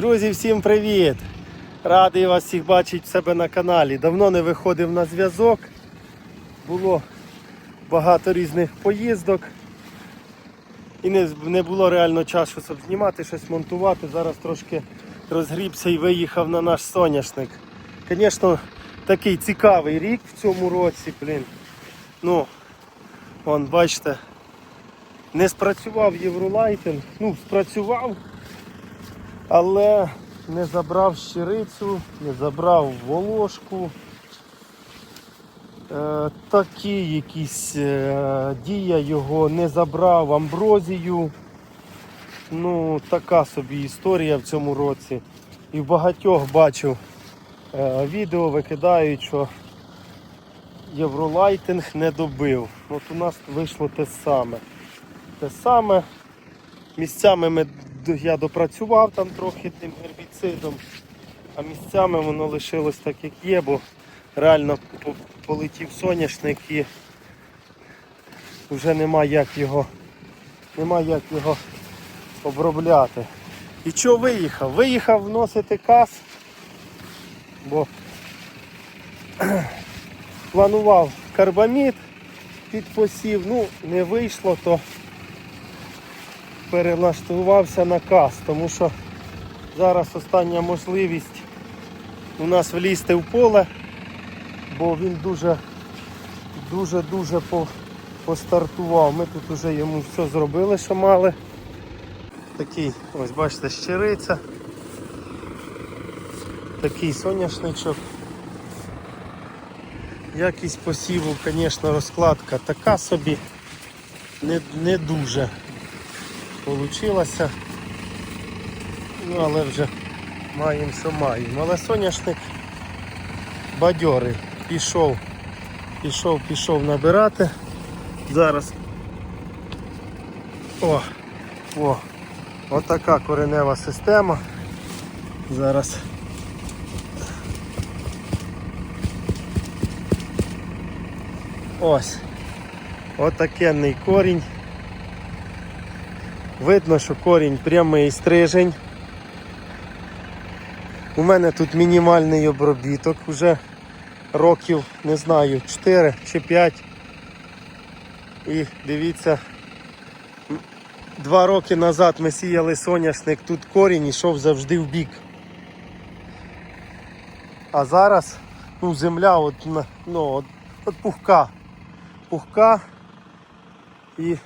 Друзі, всім привіт! Радий вас всіх бачити в себе на каналі. Давно не виходив на зв'язок. Було багато різних поїздок. І не, не було реально часу, щоб знімати, щось монтувати. Зараз трошки розгрібся і виїхав на наш соняшник. Звісно, такий цікавий рік в цьому році, блін. Ну, вон, бачите, не спрацював Євролайтинг. Ну, спрацював, але не забрав щирицю, не забрав волошку. Е, такі якісь е, дія його не забрав амброзію. Ну, така собі історія в цьому році. І в багатьох бачу е, відео викидають, що Євролайтинг не добив. От у нас вийшло те саме. Те саме. Місцями ми, я допрацював там трохи тим гербіцидом, а місцями воно лишилось так, як є, бо реально полетів соняшник і вже нема як його, нема як його обробляти. І що виїхав? Виїхав вносити кас, бо планував карбамід під посів, ну не вийшло, то перелаштувався на кас, тому що зараз остання можливість у нас влізти в поле, бо він дуже дуже дуже по, постартував. Ми тут вже йому все зробили, що мали. Такий, ось бачите, щириця. Такий соняшничок. Якість посіву, звісно, розкладка така собі, не, не дуже получилася. Ну, але вже маємо, що маємо. Але соняшник бадьорий. Пішов, пішов, пішов набирати. Зараз. О, о, отака коренева система. Зараз. Ось. Отакенний корінь. Видно, що корінь прямий стрижень. У мене тут мінімальний обробіток, вже років, не знаю, 4 чи 5. І дивіться, два роки назад ми сіяли соняшник, тут корінь йшов завжди в бік. А зараз ну, земля от, ну, от, от пухка. Пухка і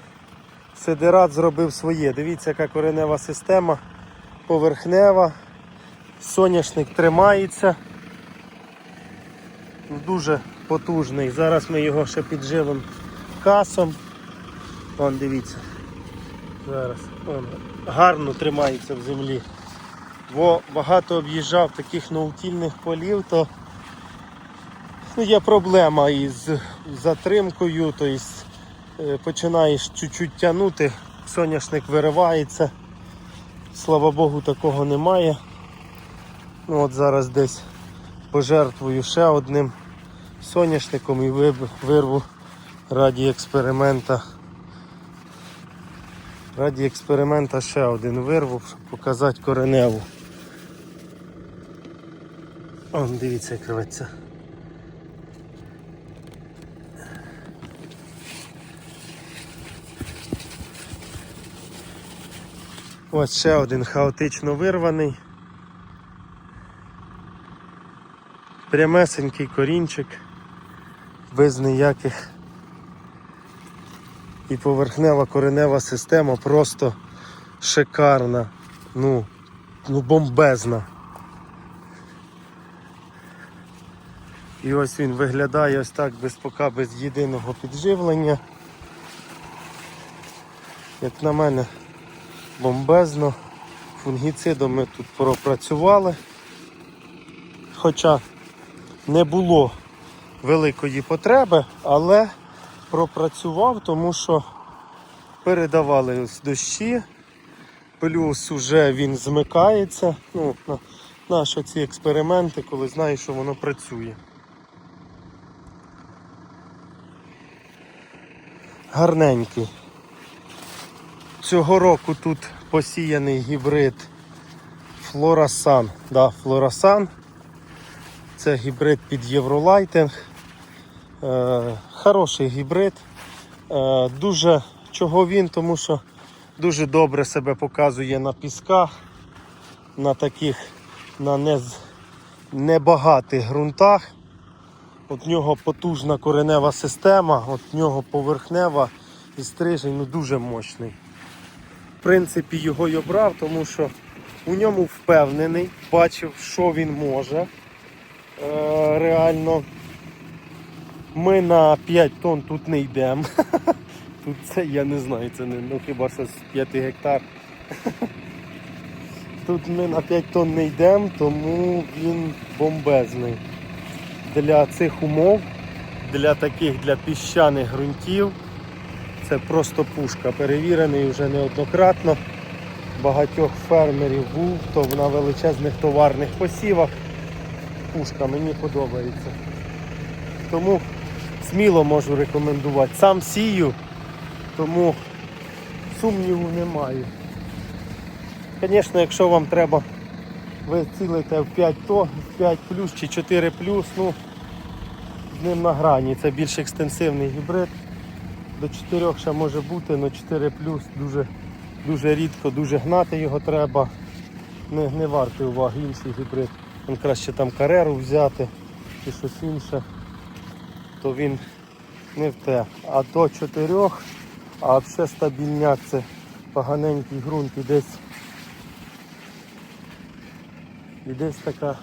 Сидерат зробив своє. Дивіться, яка коренева система, поверхнева, соняшник тримається. Дуже потужний. Зараз ми його ще підживимо касом. Вон дивіться. Зараз. Вон, гарно тримається в землі. Бо багато об'їжджав таких наутільних полів, то ну, є проблема із затримкою, Е, починаєш чуть-чуть тягнути, соняшник виривається. Слава Богу, такого немає. Ну от Зараз десь пожертвую ще одним соняшником і вирву раді експеримента. Раді експеримента ще один вирву, щоб показати кореневу. Он, дивіться, як рветься. Ось ще один хаотично вирваний. Прямесенький корінчик, без ніяких. І поверхнева коренева система просто шикарна, ну, ну бомбезна. І ось він виглядає ось так без пока без єдиного підживлення. Як на мене, бомбезно. Фунгіцидом ми тут пропрацювали. Хоча не було великої потреби, але пропрацював, тому що передавали ось дощі, плюс уже він змикається. Ну, наші ці експерименти, коли знаєш, що воно працює. Гарненький. Цього року тут посіяний гібрид Флорасан. Да, Флорасан. Це гібрид під Євролайтинг. Е, хороший гібрид. Е, дуже чого він, тому що дуже добре себе показує на пісках, на таких на небагатих ґрунтах. От в нього потужна коренева система, от в нього поверхнева і стрижень ну, дуже мощний. Принципі, його й обрав, тому що у ньому впевнений, бачив, що він може. Е, реально. Ми на 5 тонн тут не йдемо. Тут це я не знаю, це не ну хіба що з 5 гектар. Тут ми на 5 тонн не йдемо, тому він бомбезний. Для цих умов, для таких для піщаних ґрунтів, це просто пушка. Перевірений вже неоднократно. Багатьох фермерів був, то на величезних товарних посівах. Пушка мені подобається. Тому сміло можу рекомендувати. Сам сію, тому сумніву немає. Звісно, якщо вам треба, ви цілите в 5 то, в 5 плюс чи 4 плюс, ну з ним на грані. Це більш екстенсивний гібрид. До 4 ще може бути, але 4 плюс дуже, дуже рідко, дуже гнати його треба. Не, не варто уваги інший гібрид. Він краще там кареру взяти чи щось інше, то він не в те. А до 4, а взагалі стабільняк це поганенький ґрунт і десь і десь така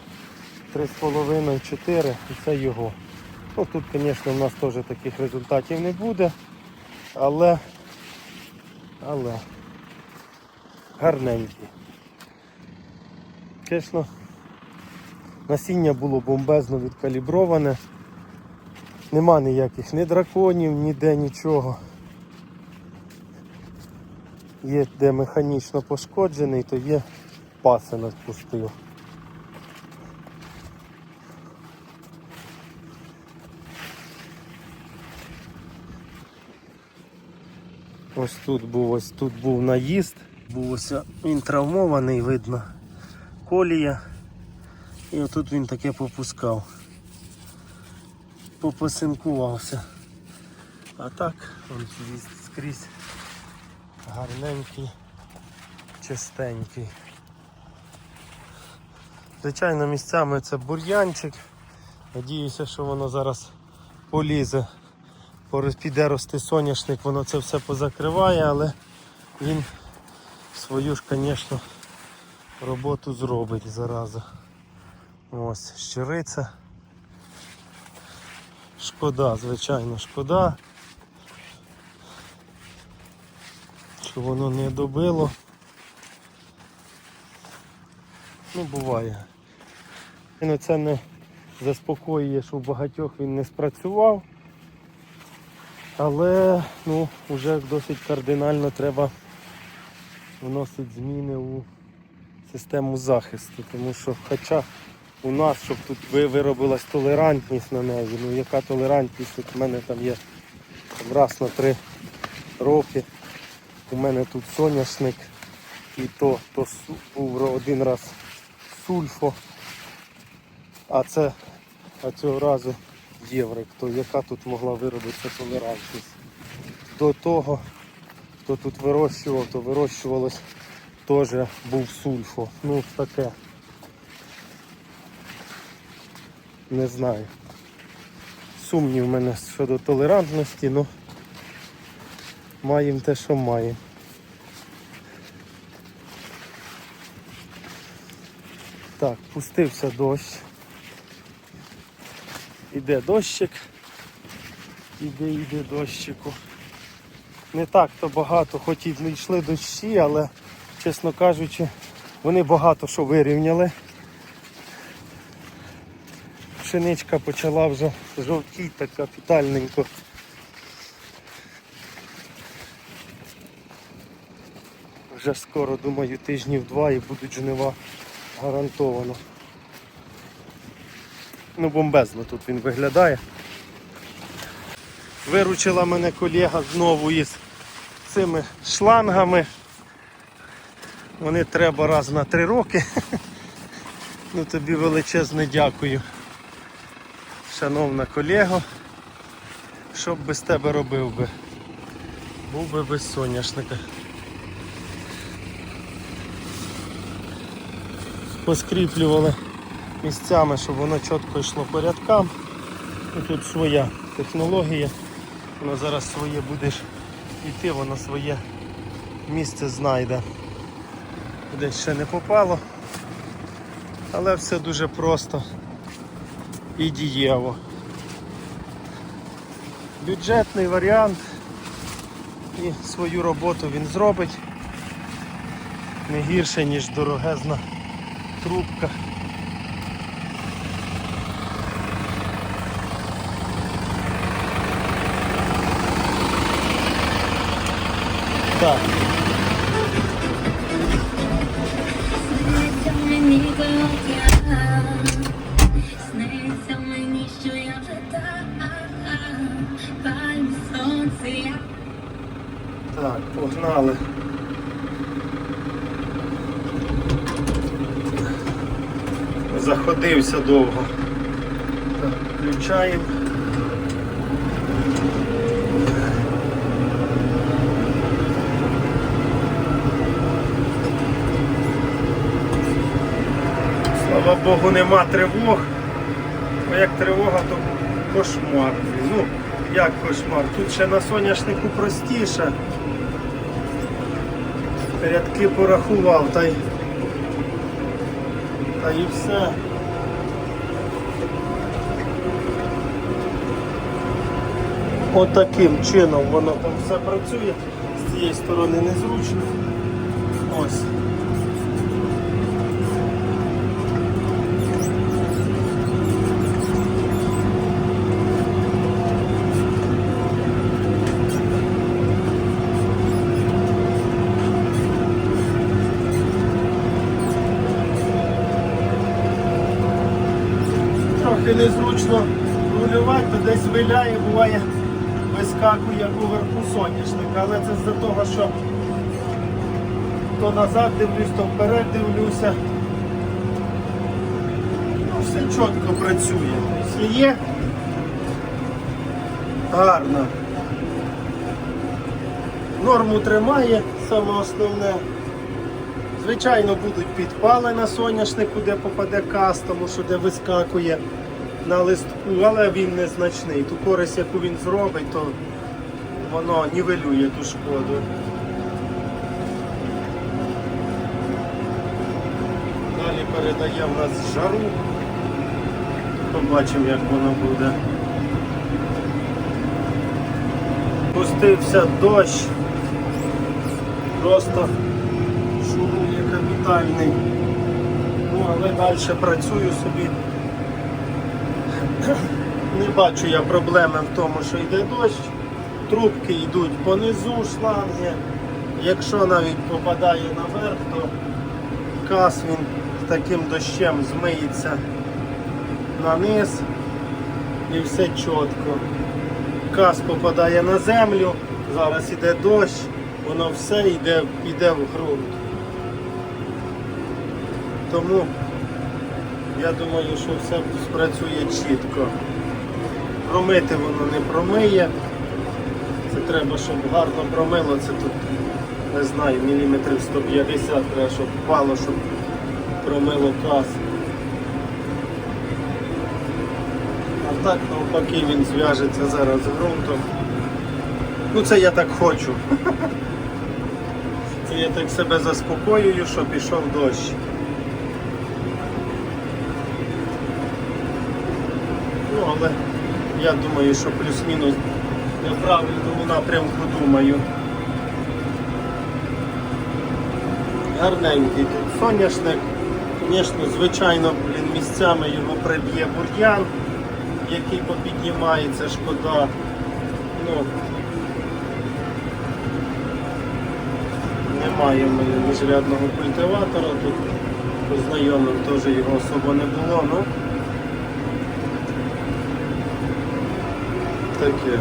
3,5-4 і це його. Ну тут, звісно, в нас теж таких результатів не буде, але, але гарненький. Звісно, насіння було бомбезно відкаліброване. Нема ніяких ні драконів, ніде нічого. Є де механічно пошкоджений, то є пасинок пустив. Ось тут був, ось тут був наїзд, був ось він травмований, видно, колія. І отут він таке попускав. Попосинкувався. А так, он скрізь гарненький, чистенький. Звичайно, місцями це бур'янчик. Надіюся, що воно зараз полізе. Піде рости соняшник, воно це все позакриває, але він свою ж, звісно, роботу зробить зараза. Ось, щириця. Шкода, звичайно, шкода. Що воно не добило. Ну, буває. І це не заспокоює, що в багатьох він не спрацював. Але ну, вже досить кардинально треба вносити зміни у систему захисту, тому що хоча у нас, щоб тут виробилась толерантність на неї, ну яка толерантність, от у мене там є раз на три роки, у мене тут соняшник і то, то був один раз сульфо, а це а цього разу єврик, то яка тут могла виробитися толерантність. До того, хто тут вирощував, то вирощувалось теж був сульфо. Ну таке. Не знаю. Сумнів в мене щодо толерантності, але маємо те, що маємо. Так, пустився дощ. Іде дощик. Іде, іде дощику. Не так то багато, хоч і йшли дощі, але, чесно кажучи, вони багато що вирівняли. Пшеничка почала вже жовтіти капітальненько. Вже скоро, думаю, тижнів два і будуть жнива гарантовано. Ну, бомбезно тут він виглядає. Виручила мене колега знову із цими шлангами. Вони треба раз на три роки. Ну тобі величезне дякую. Шановна колего. Що б без тебе робив би? Був би без соняшника. Поскріплювали місцями, щоб воно чітко йшло по рядкам. Ну, тут своя технологія. Воно зараз своє будеш йти, воно своє місце знайде. Десь ще не попало. Але все дуже просто і дієво. Бюджетний варіант і свою роботу він зробить не гірше, ніж дорогезна трубка. Так, Сниться мені кохання, сниться мені, що я вже там, пальм сонце, я так, погнали. Заходився довго. Так, включаємо. Слава Богу, нема тривог. Бо як тривога, то кошмар. Ну, як кошмар? Тут ще на соняшнику простіше. Рядки порахував, та й, та й все. Отаким чином воно там все працює. З цієї сторони незручно. Ось. Трохи незручно рулювати, то десь виляє, буває, вискакує поверху соняшника, але це з-за того, що то назад дивлюсь, то вперед дивлюся. Ну, все чітко працює. Все є гарно. Норму тримає, саме основне. Звичайно, будуть підпали на соняшнику, де попаде каз, тому що де вискакує на листку, але він незначний. Ту користь, яку він зробить, то воно нівелює ту шкоду. Далі передає в нас жару. Побачимо, як воно буде. Пустився дощ. Просто шурує капітальний. Ну, але далі працюю собі. Не бачу я проблеми в тому, що йде дощ. Трубки йдуть понизу шланги. Якщо навіть попадає наверх, то кас він таким дощем змиється на низ і все чітко. Кас попадає на землю, зараз іде дощ, воно все йде, йде в ґрунт. Тому я думаю, що все спрацює чітко. Промити воно не промиє. Це треба, щоб гарно промило. Це тут, не знаю, міліметрів 150 треба, щоб впало, щоб промило кас. А так навпаки він зв'яжеться зараз ґрунтом. Ну це я так хочу. Це я так себе заспокоюю, що пішов дощ. Ну, але я думаю, що плюс-мінус я в правильному напрямку думаю. Гарненький тут соняшник. Звісно, звичайно, блін, місцями його приб'є бур'ян, який попіднімається, шкода. Ну, немає в мене культиватора, тут по знайомим теж його особо не було, ну таке.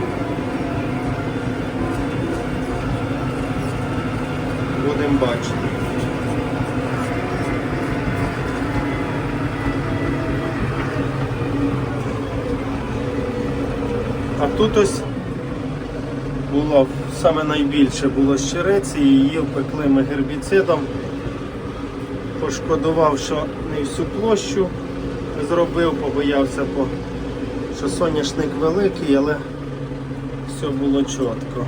Будемо бачити. А тут ось було саме найбільше було щириці, її впекли ми гербіцидом, пошкодував, що не всю площу зробив, побоявся, що соняшник великий, але все було чітко.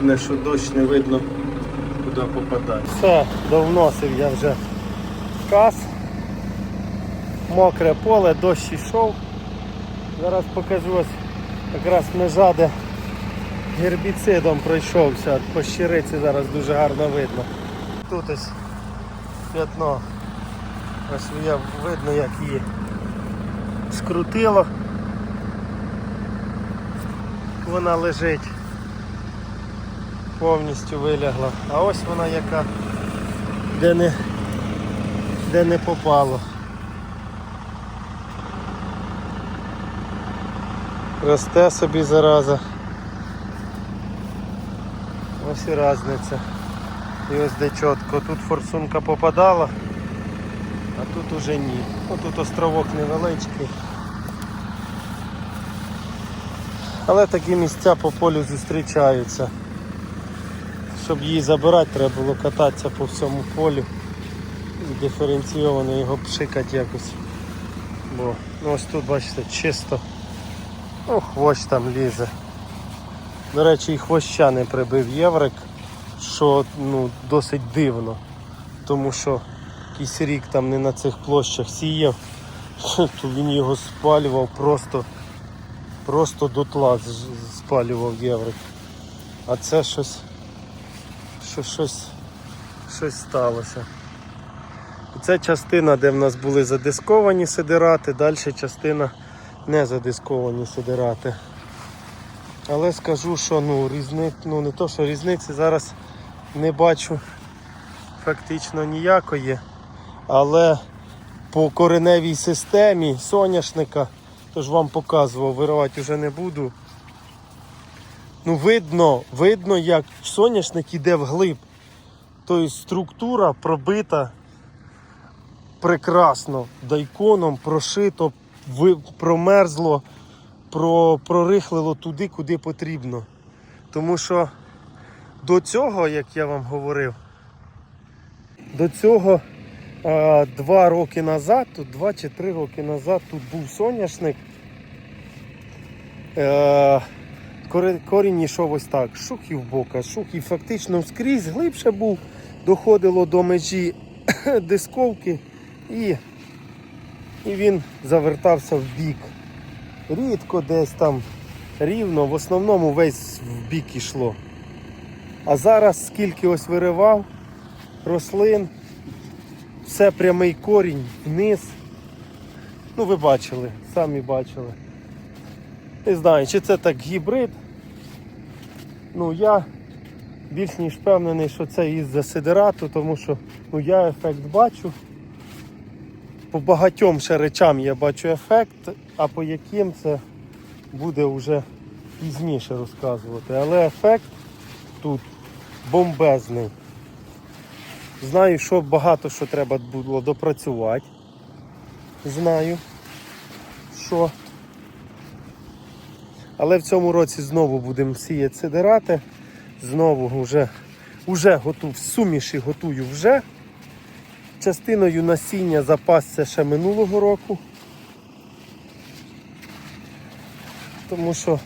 Не що дощ не видно, куди попадає. Все, довносив я вже кас. Мокре поле, дощ ішов. Зараз покажу ось якраз межа, де гербіцидом пройшовся. По щириці зараз дуже гарно видно. Тут ось п'ятно. Ось видно, як її скрутило. Вона лежить. Повністю вилягла. А ось вона яка де не, де не попало. Росте собі зараза. Ось і різниця. І ось де чітко. Тут форсунка попадала, а тут уже ні. Ну, тут островок невеличкий. Але такі місця по полю зустрічаються. Щоб її забирати, треба було кататися по всьому полю і диференційовано його пшикати якось. Бо ну, ось тут бачите чисто. Ну, хвощ там лізе. До речі, і хвоща не прибив єврик, що ну, досить дивно. Тому що якийсь рік там не на цих площах сіяв, то він його спалював просто, просто дотла спалював єврик. А це щось, що щось, щось сталося. Це частина, де в нас були задисковані сидирати, далі частина не задисковані сидирати. Але скажу, що ну, різни... ну не то, що різниці зараз не бачу фактично ніякої. Але по кореневій системі соняшника, то ж вам показував, виривати вже не буду. Ну, видно, видно, як соняшник іде вглиб. Тобто структура пробита прекрасно, дайконом прошито, промерзло, прорихлило туди, куди потрібно. Тому що до цього, як я вам говорив, до цього два роки назад, тут два чи три роки назад тут був соняшник. Е, корінь йшов ось так, шух і в бока, шух і фактично скрізь глибше був, доходило до межі дисковки і, і він завертався в бік. Рідко десь там рівно, в основному весь в бік ішло. А зараз скільки ось виривав рослин, все прямий корінь вниз. Ну ви бачили, самі бачили. Не знаю, чи це так гібрид. Ну я більш ніж впевнений, що це із-за сидерату, тому що ну, я ефект бачу. По багатьом ще речам я бачу ефект, а по яким це буде вже пізніше розказувати. Але ефект тут бомбезний. Знаю, що багато що треба було допрацювати. Знаю, що. Але в цьому році знову будемо сіяти сидирати. Знову вже, вже готую, суміші готую вже. Частиною насіння запасся ще минулого року. Тому що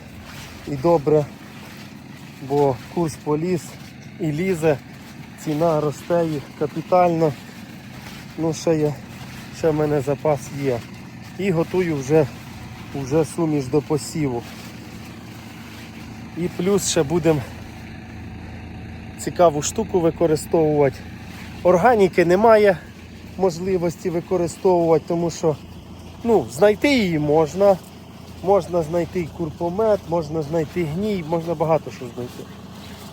і добре, бо курс поліз і лізе, ціна росте їх капітально. Ну, ще є, ще в мене запас є. І готую вже, вже суміш до посіву. І плюс ще будемо цікаву штуку використовувати. Органіки немає можливості використовувати, тому що ну, знайти її можна. Можна знайти курпомет, можна знайти гній, можна багато що знайти.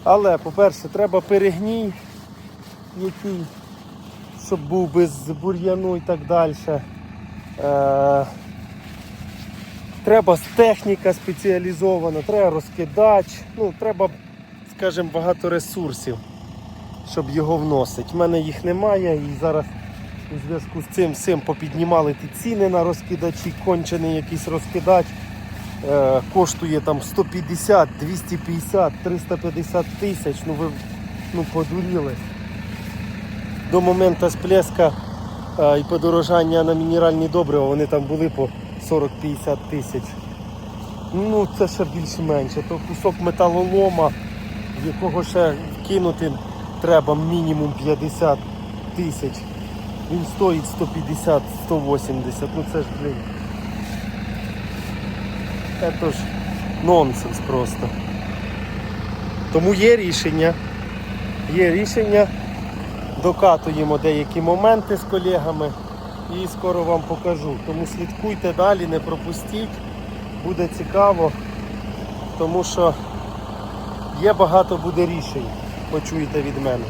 Але, по-перше, треба перегній, який, щоб був без бур'яну і так далі. Е, треба техніка спеціалізована, треба розкидач, ну, треба, скажімо, багато ресурсів, щоб його вносити. У мене їх немає і зараз У зв'язку з цим всім попіднімали ті ціни на розкидачі, кончений якийсь розкидач. Е, коштує там 150, 250, 350 тисяч. Ну ви ну, подуріли. До моменту сплеска і подорожання на мінеральні добрива вони там були по 40-50 тисяч. Ну це ще більш-менше. То кусок металолома, якого ще кинути треба мінімум 50 тисяч. Він стоїть 150-180. Ну це ж, блін. Це ж нонсенс просто. Тому є рішення. Є рішення. Докатуємо деякі моменти з колегами і скоро вам покажу. Тому слідкуйте далі, не пропустіть. Буде цікаво, тому що є багато буде рішень. Почуєте від мене.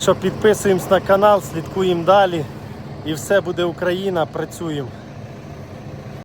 Що підписуємось на канал, слідкуємо далі. І все буде Україна, працюємо.